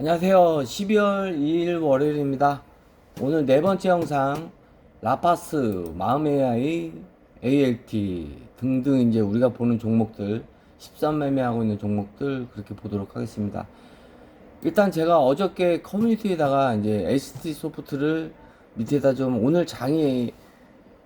안녕하세요. 12월 2일 월요일입니다. 오늘 네 번째 영상 라파스, 마음의 AI, ALT 등등 이제 우리가 보는 종목들 13매매하고 있는 종목들 그렇게 보도록 하겠습니다. 일단 제가 어저께 커뮤니티에다가 이제 ST 소프트를 밑에다 좀 오늘 장이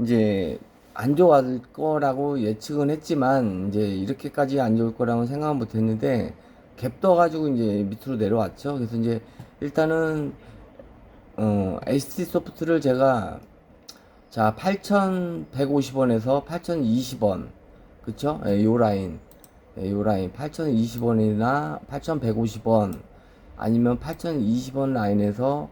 이제 안 좋을 거라고 예측은 했지만 이제 이렇게까지 안 좋을 거라고 생각은 못 했는데 갭 떠가지고 이제 밑으로 내려왔죠. 그래서 이제 일단은 어, ST 소프트를 제가 자 8,150원에서 8,020원 그쵸? 예, 요 라인 예, 요 라인 8,020원이나 8,150원 아니면 8,020원 라인에서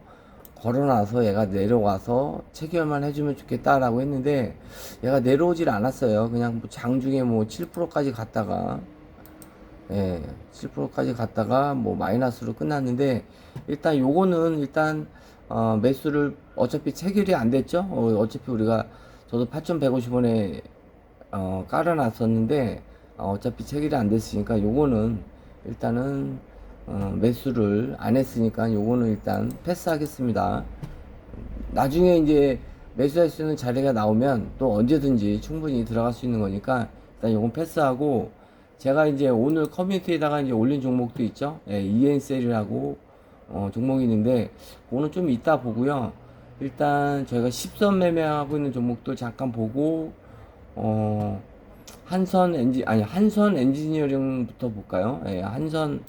걸어놔서 얘가 내려와서 체결만 해주면 좋겠다라고 했는데 얘가 내려오질 않았어요. 그냥 뭐 장중에 뭐 7%까지 갔다가 예, 7%까지 갔다가 뭐 마이너스로 끝났는데 일단 요거는 일단 어, 매수를 어차피 체결이 안 됐죠. 어, 어차피 우리가 저도 8,150원에 어, 깔아놨었는데 어, 어차피 체결이 안 됐으니까 요거는 일단은 어, 매수를 안 했으니까 요거는 일단 패스하겠습니다. 나중에 이제 매수할 수 있는 자리가 나오면 또 언제든지 충분히 들어갈 수 있는 거니까 일단 요건 패스하고 제가 이제 오늘 커뮤니티에다가 이제 올린 종목도 있죠. 예, EN셀이라고 어, 종목이 있는데 그거는 좀 이따 보고요. 일단 저희가 10선 매매하고 있는 종목들 잠깐 보고 어 한선 엔지 아니 한선 엔지니어링부터 볼까요? 예, 한선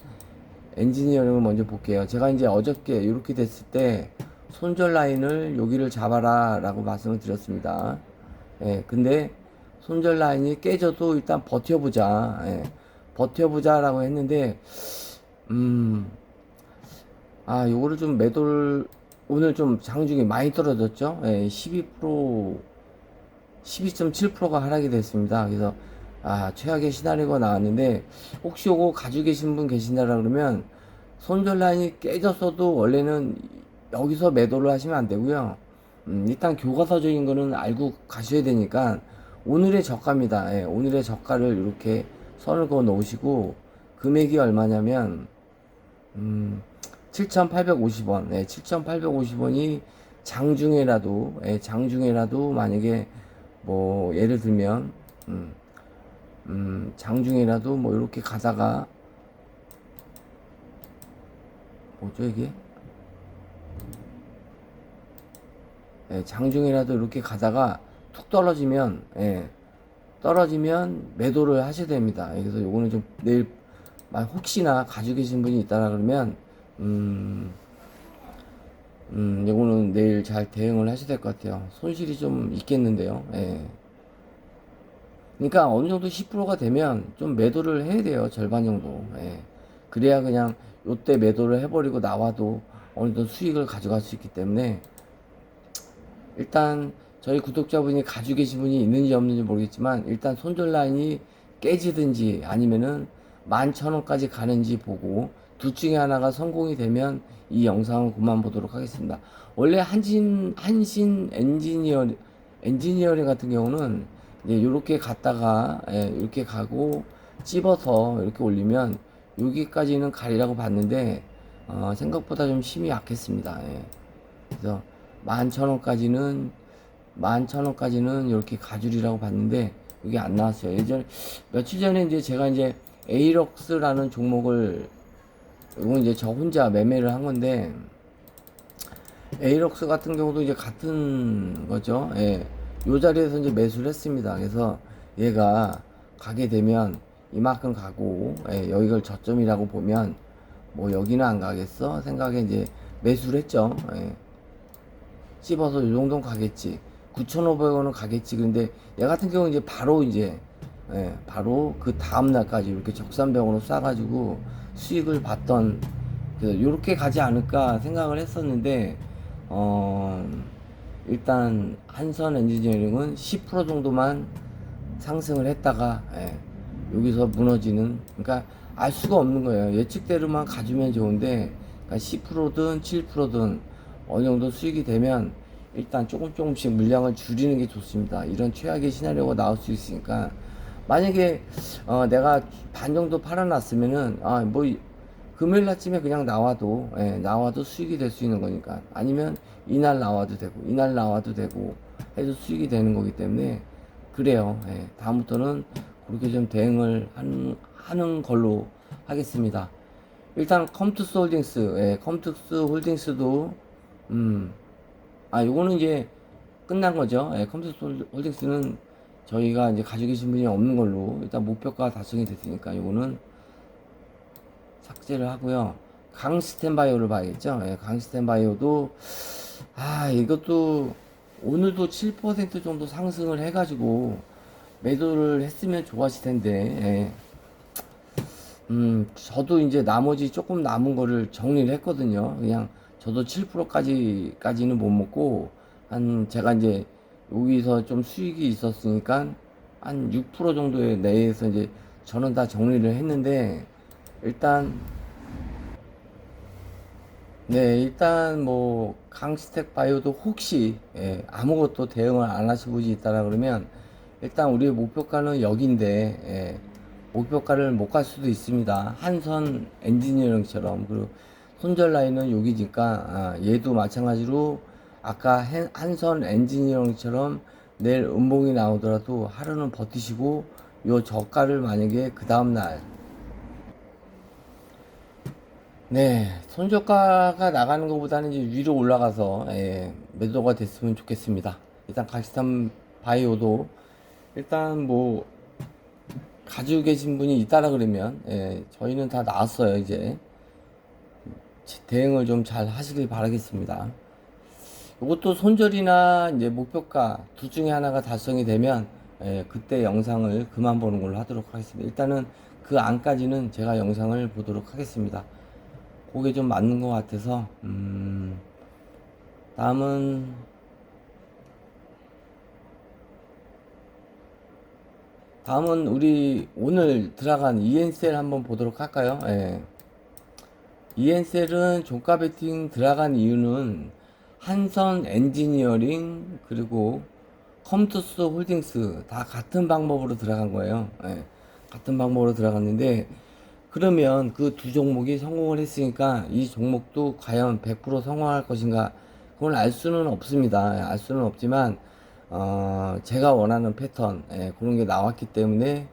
엔지니어링을 먼저 볼게요. 제가 이제 어저께 이렇게 됐을 때 손절 라인을 여기를 잡아라 라고 말씀을 드렸습니다. 예, 근데 손절 라인이 깨져도 일단 버텨보자. 예, 버텨보자 라고 했는데, 음, 아, 요거를 좀 매도를, 오늘 좀 장중에 많이 떨어졌죠? 예, 12%, 12.7%가 하락이 됐습니다. 그래서, 아, 최악의 시나리오가 나왔는데, 혹시 요거 가지고 계신 분 계신다라 그러면, 손절 라인이 깨졌어도 원래는 여기서 매도를 하시면 안 되고요. 음, 일단 교과서적인 거는 알고 가셔야 되니까, 오늘의 저가입니다. 예, 오늘의 저가를 이렇게 선을 그어 놓으시고 금액이 얼마냐면 음, 7,850원. 예, 7,850원이 장중에라도 예, 장중에라도 만약에 뭐 예를 들면 음, 음, 장중에라도 뭐 이렇게 가다가 뭐죠 이게? 예, 장중에라도 이렇게 가다가 툭 떨어지면 예, 떨어지면 매도를 하셔야 됩니다. 예, 그래서 요거는 좀 내일 만 혹시나 가지고 계신 분이 있다라 그러면 음, 음, 요거는 내일 잘 대응을 하셔야 될 것 같아요. 손실이 좀 있겠는데요. 예. 그러니까 어느 정도 10%가 되면 좀 매도를 해야 돼요. 절반 정도. 예. 그래야 그냥 요때 매도를 해버리고 나와도 어느 정도 수익을 가져갈 수 있기 때문에 일단 저희 구독자분이 가지고 계신 분이 있는지 없는지 모르겠지만 일단 손절 라인이 깨지든지 아니면은 11,000원까지 가는지 보고 둘 중에 하나가 성공이 되면 이 영상을 그만 보도록 하겠습니다. 원래 한신 한신 엔지니어 엔지니어링 같은 경우는 이제 요렇게 갔다가 예, 이렇게 가고 찝어서 이렇게 올리면 여기까지는 가리라고 봤는데 어, 생각보다 좀 힘이 약했습니다. 예. 그래서 11,000원까지는 11,000원까지는 이렇게 가줄이라고 봤는데 이게 안 나왔어요. 예전 며칠 전에 이제 제가 이제 에이럭스라는 종목을 이건 이제 저 혼자 매매를 한 건데 에이럭스 같은 경우도 이제 같은 거죠. 예. 요 자리에서 이제 매수를 했습니다. 그래서 얘가 가게 되면 이만큼 가고 예, 여기를 저점이라고 보면 뭐 여기는 안 가겠어 생각에 이제 매수를 했죠. 예. 씹어서 이 정도는 가겠지. 9,500원은 가겠지. 근데 얘 같은 경우는 이제 바로 이제 예, 바로 그 다음 날까지 이렇게 적산병으로 쏴가지고 수익을 봤던 이렇게 가지 않을까 생각을 했었는데 어 일단 한선 엔지니어링은 10% 정도만 상승을 했다가 예, 여기서 무너지는 그러니까 알 수가 없는 거예요 예측대로만 가주면 좋은데 그러니까 10%든 7%든 어느 정도 수익이 되면 일단 조금 조금씩 물량을 줄이는 게 좋습니다. 이런 최악의 시나리오가 나올 수 있으니까 만약에 어, 내가 반 정도 팔아놨으면은 아 뭐 금요일 날쯤에 그냥 나와도 예, 나와도 수익이 될 수 있는 거니까 아니면 이날 나와도 되고 이날 나와도 되고 해도 수익이 되는 거기 때문에 그래요. 예, 다음부터는 그렇게 좀 대응을 하는, 하는 걸로 하겠습니다. 일단 컴투스 홀딩스, 예, 컴투스 홀딩스도 음, 아 요거는 이제 끝난 거죠. 예, 홀- 홀딩스는 저희가 이제 가지고 계신 분이 없는 걸로 일단 목표가 달성이 됐으니까 요거는 삭제를 하고요. 강 스탠바이오를 봐야겠죠. 예, 강 스탠바이오도 아 이것도 오늘도 7% 정도 상승을 해가지고 매도를 했으면 좋았을 텐데 예. 음 저도 이제 나머지 조금 남은 거를 정리를 했거든요. 그냥 저도 7%까지 까지는 못 먹고 한 제가 이제 여기서 좀 수익이 있었으니까 한 6% 정도의 내에서 이제 저는 다 정리를 했는데 일단 네 일단 뭐 강스텍 바이오도 혹시 예, 아무것도 대응을 안 분이 있다라 그러면 일단 우리의 목표가는 여기인데 예, 목표가를 못 갈 수도 있습니다. 한선 엔지니어링처럼. 그리고 손절 라인은 여기니까 아, 얘도 마찬가지로 아까 한- 한선 엔지니어링처럼 내일 음봉이 나오더라도 하루는 버티시고 요 저가를 만약에 그 다음날. 네, 손저가가 나가는 것보다는 이제 위로 올라가서 예, 매도가 됐으면 좋겠습니다. 일단 가시탄 바이오도. 일단 뭐 가지고 계신 분이 있다라 그러면 예, 저희는 다 나왔어요 이제 대응을 좀 잘 하시길 바라겠습니다. 이것도 손절이나 이제 목표가 둘 중에 하나가 달성이 되면 예, 그때 영상을 그만 보는 걸로 하도록 하겠습니다. 일단은 그 안까지는 제가 영상을 보도록 하겠습니다. 그게 좀 맞는 것 같아서 음, 다음은 다음은 우리 오늘 들어간 ENCL 한번 보도록 할까요? 예. ENCL은 종가 베팅 들어간 이유는 한선 엔지니어링 그리고 컴투스 홀딩스 다 같은 방법으로 들어간 거예요. 예. 같은 방법으로 들어갔는데 그러면 그 두 종목이 성공을 했으니까 이 종목도 과연 100% 성공할 것인가 그걸 알 수는 없습니다. 예, 알 수는 없지만 어, 제가 원하는 패턴 예, 그런 게 나왔기 때문에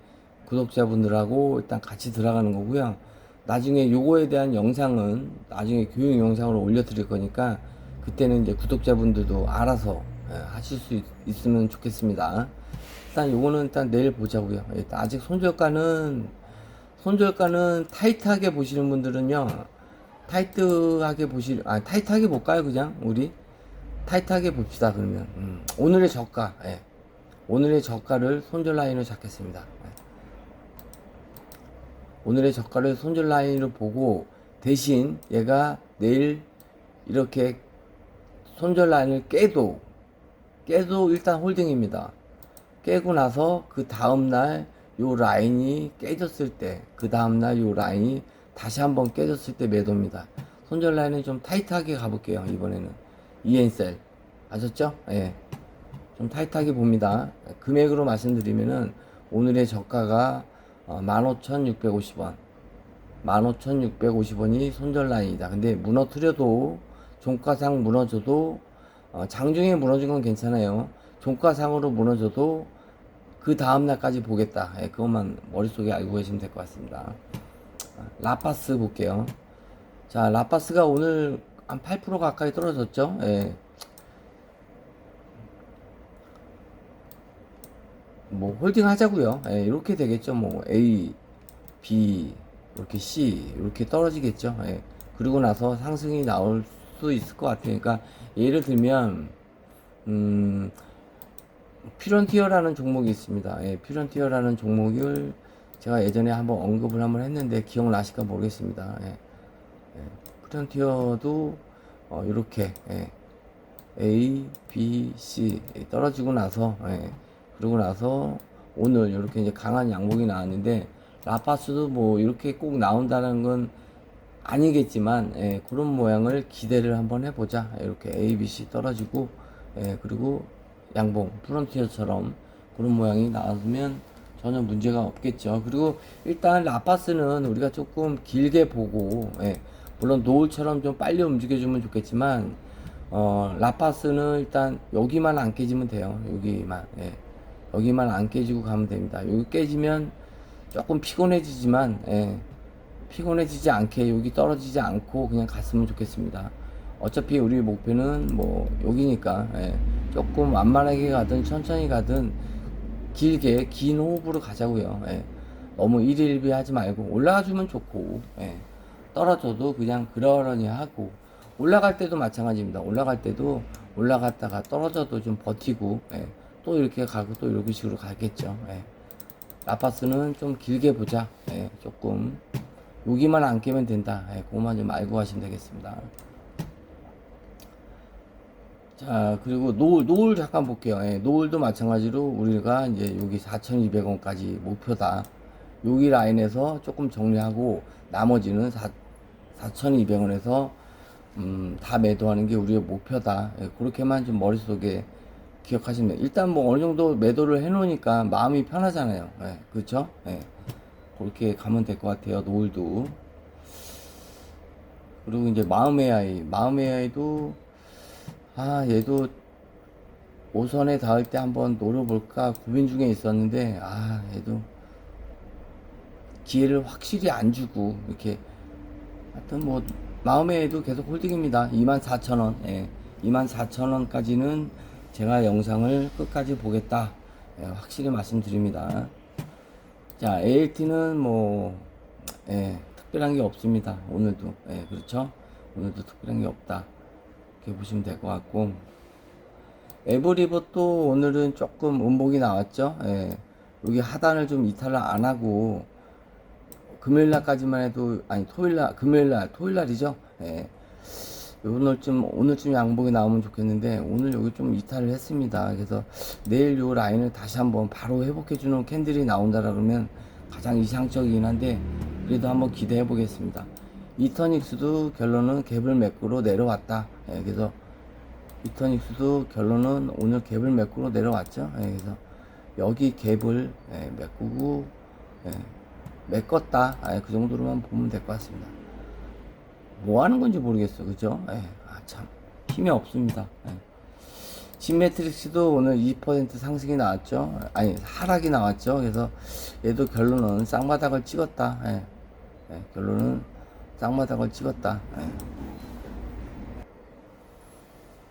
구독자분들하고 일단 같이 들어가는 거고요. 나중에 요거에 대한 영상은 나중에 교육 영상으로 올려드릴 거니까 그때는 이제 구독자분들도 알아서 예, 하실 수 있, 있으면 좋겠습니다. 일단 요거는 일단 내일 보자고요. 일단 아직 손절가는 손절가는 타이트하게 보시는 분들은요 타이트하게 보시 아 타이트하게 볼까요 그냥 우리 타이트하게 봅시다 그러면 음, 오늘의 저가 예. 오늘의 저가를 손절 라인으로 잡겠습니다 예. 오늘의 저가를 손절 라인으로 보고 대신 얘가 내일 이렇게 손절 라인을 깨도 깨도 일단 홀딩입니다 깨고 나서 그 다음날 요 라인이 깨졌을 때, 그 다음날 요 라인이 다시 한번 깨졌을 때 매도입니다. 손절 라인은 좀 타이트하게 가볼게요, 이번에는. 이엔셀. 아셨죠? 예. 좀 타이트하게 봅니다. 금액으로 말씀드리면은 오늘의 저가가 어, 15,650원. 15,650원이 손절 라인이다. 근데 무너뜨려도 종가상 무너져도 어, 장중에 무너진 건 괜찮아요. 종가상으로 무너져도 그 다음날까지 보겠다. 예, 그것만 머릿속에 알고 계시면 될 것 같습니다. 아, 라파스 볼게요. 자, 라파스가 오늘 한 8% 가까이 떨어졌죠? 예. 뭐, 홀딩 하자고요 예, 이렇게 되겠죠. 뭐, A, B, 이렇게 C, 이렇게 떨어지겠죠. 예. 그리고 나서 상승이 나올 수 있을 것 같으니까, 예를 들면, 음, 피런티어라는 종목이 있습니다. 예, 피런티어라는 종목을 제가 예전에 한번 언급을 한번 했는데 기억나실까 모르겠습니다. 예, 예, 피런티어도 어, 이렇게 예, A, B, C 떨어지고 나서 예, 그러고 나서 오늘 이렇게 이제 강한 양봉이 나왔는데 라파스도 뭐 이렇게 꼭 나온다는 건 아니겠지만 예, 그런 모양을 기대를 한번 해보자. 이렇게 A, B, C 떨어지고 예, 그리고 양봉 프론티어처럼 그런 모양이 나왔으면 전혀 문제가 없겠죠. 그리고 일단 라파스는 우리가 조금 길게 보고, 예, 물론 노을처럼 좀 빨리 움직여주면 좋겠지만, 어, 라파스는 일단 여기만 안 깨지면 돼요. 여기만, 예. 여기만 안 깨지고 가면 됩니다. 여기 깨지면 조금 피곤해지지만, 예, 피곤해지지 않게 여기 떨어지지 않고 그냥 갔으면 좋겠습니다. 어차피 우리 목표는 뭐 여기니까 예, 조금 완만하게 가든 천천히 가든 길게 긴 호흡으로 가자고요. 예. 너무 일일비 하지 말고 올라가 주면 좋고 예. 떨어져도 그냥 그러려니 하고 올라갈 때도 마찬가지입니다. 올라갈 때도 올라갔다가 떨어져도 좀 버티고 예. 또 이렇게 가고 또 이런 식으로 가겠죠. 예. 라파스는 좀 길게 보자. 예. 조금 여기만 안 깨면 된다. 예. 그것만 좀 알고 가시면 되겠습니다. 자, 그리고 노을, 노을 잠깐 볼게요. 예, 노을도 마찬가지로 우리가 이제 여기 4,200원까지 목표다. 여기 라인에서 조금 정리하고 나머지는 4, 4,200원에서 음, 다 매도하는 게 우리의 목표다. 예, 그렇게만 좀 머릿속에 기억하시면. 일단 뭐 어느 정도 매도를 해 놓으니까 마음이 편하잖아요. 예, 그렇죠? 예. 그렇게 가면 될 것 같아요. 노을도. 그리고 이제 마음의 아이, 마음의 아이도 아, 얘도 오선에 닿을 때 한번 노려볼까 고민 중에 있었는데, 아, 얘도 기회를 확실히 안 주고, 이렇게, 하여튼 뭐, 마음의 애도 계속 홀딩입니다. 24,000원, 예. 24,000원까지는 제가 영상을 끝까지 보겠다. 예, 확실히 말씀드립니다. 자, ALT는 뭐, 예, 특별한 게 없습니다. 오늘도. 예, 그렇죠? 오늘도 특별한 게 없다. 이렇게 보시면 될 것 같고 에브리봇도 오늘은 조금 음봉이 나왔죠 예. 여기 하단을 좀 이탈을 안 하고 금요일날까지만 해도 아니 토요일날 금요일날 토요일날이죠 예. 오늘쯤 오늘쯤 양봉이 나오면 좋겠는데 오늘 여기 좀 이탈을 했습니다 그래서 내일 요 라인을 다시 한번 바로 회복해 주는 캔들이 나온다 그러면 가장 이상적이긴 한데 그래도 한번 기대해 보겠습니다 이터닉스도 결론은 갭을 매꾸로 내려왔다. 예, 그래서 이터닉스도 결론은 오늘 갭을 매꾸로 내려왔죠. 예, 그래서 여기 갭을 예, 메꾸고 예, 메꿨다. 아, 그 정도로만 보면 될 것 같습니다. 뭐 하는 건지 모르겠어. 그죠? 예, 아, 참. 힘이 없습니다. 예. 진매트릭스도 오늘 2% 상승이 나왔죠. 아니, 하락이 나왔죠. 그래서 얘도 결론은 쌍바닥을 찍었다. 예. 예, 결론은 쌍마당을 찍었다. 예.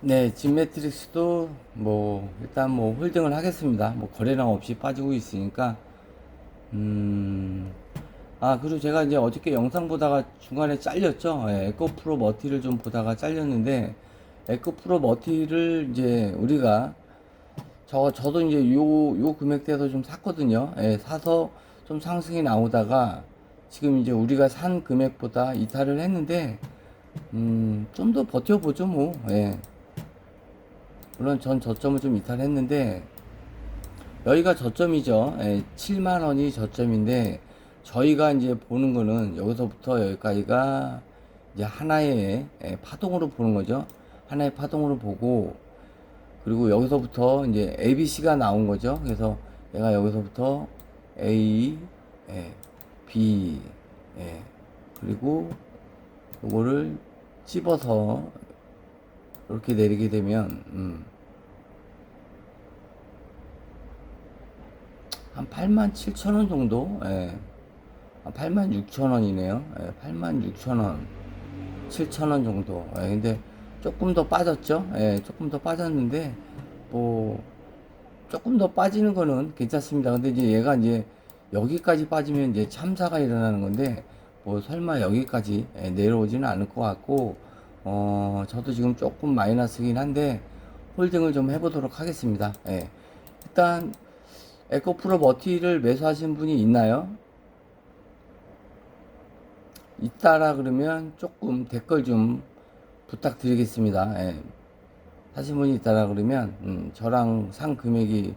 네, 진매트릭스도 뭐 일단 뭐 홀딩을 하겠습니다. 뭐 거래량 없이 빠지고 있으니까 음. 아, 그리고 제가 이제 어저께 영상 보다가 중간에 잘렸죠. 예, 에코프로 머티를 좀 보다가 잘렸는데 에코프로 머티를 이제 우리가 저 저도 이제 요 요 금액대에서 좀 샀거든요. 예, 사서 좀 상승이 나오다가 지금 이제 우리가 산 금액보다 이탈을 했는데 음, 좀 더 버텨보죠 뭐 예. 물론 전 저점을 좀 이탈했는데 여기가 저점이죠 예, 7만원이 저점인데 저희가 이제 보는 거는 여기서부터 여기까지가 이제 하나의 예, 파동으로 보는 거죠 하나의 파동으로 보고 그리고 여기서부터 이제 ABC가 나온 거죠 그래서 얘가 여기서부터 A 예, B 예. 그리고 요거를 찝어서 이렇게 내리게 되면 음. 한 8만 7천 원 정도 예. 8만 6천 원이네요 예. 8만 6천 원 7천 원 정도 예. 근데 조금 더 빠졌죠 예. 조금 더 빠졌는데 뭐 조금 더 빠지는 거는 괜찮습니다 근데 이제 얘가 이제 여기까지 빠지면 이제 참사가 일어나는 건데 뭐 설마 여기까지 예, 내려오지는 않을 것 같고 어 저도 지금 조금 마이너스긴 한데 홀딩을 좀 해보도록 하겠습니다. 예. 일단 에코프로 머티를 매수하신 분이 있나요? 있다라 그러면 조금 댓글 좀 부탁드리겠습니다. 예. 하신 분이 있다라 그러면 음, 저랑 상 금액이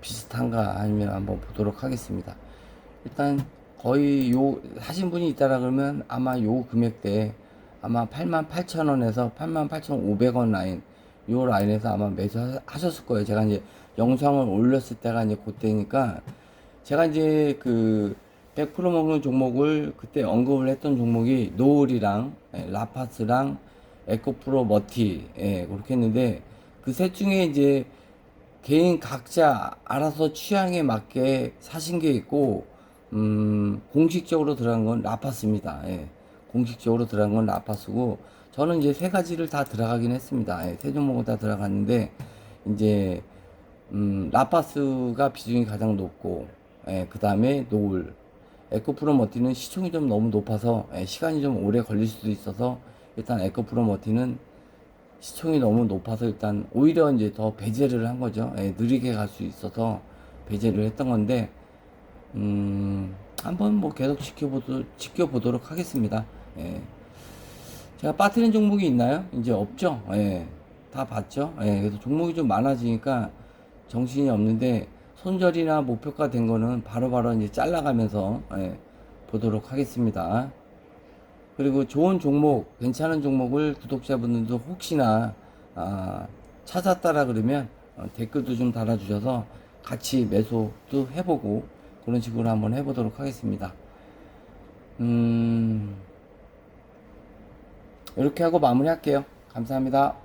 비슷한가 아니면 한번 보도록 하겠습니다. 일단 거의 요 하신 분이 있다라 그러면 아마 요 금액대 아마 88,000원에서 88,500원 라인 요 라인에서 아마 매수하셨을 거예요. 제가 이제 영상을 올렸을 때가 이제 그때니까 제가 이제 그 100% 먹는 종목을 그때 언급을 했던 종목이 노을이랑 예, 라파스랑 에코프로 머티 예, 그렇게 했는데 그 셋 중에 이제 개인 각자 알아서 취향에 맞게 사신 게 있고 음, 공식적으로 들어간 건 라파스입니다. 예. 공식적으로 들어간 건 라파스고 저는 이제 세 가지를 다 들어가긴 했습니다. 예, 세 종목은 다 들어갔는데 이제 음, 라파스가 비중이 가장 높고 예, 그 다음에 노을 에코프로 머티는 시총이 좀 너무 높아서 예, 시간이 좀 오래 걸릴 수도 있어서 일단 에코프로 머티는 시총이 너무 높아서 일단 오히려 이제 더 배제를 한 거죠. 예, 느리게 갈 수 있어서 배제를 했던 건데 음, 한번 뭐 계속 지켜보도, 지켜보도록 하겠습니다. 예. 제가 빠뜨린 종목이 있나요? 이제 없죠? 예. 다 봤죠? 예. 그래서 종목이 좀 많아지니까 정신이 없는데 손절이나 목표가 된 거는 바로 바로 이제 잘라가면서 예, 보도록 하겠습니다. 그리고 좋은 종목, 괜찮은 종목을 구독자분들도 혹시나 아, 찾았다라 그러면 어, 댓글도 좀 달아주셔서 같이 매수도 해보고 그런 식으로 한번 해보도록 하겠습니다. 음, 이렇게 하고 마무리할게요. 감사합니다.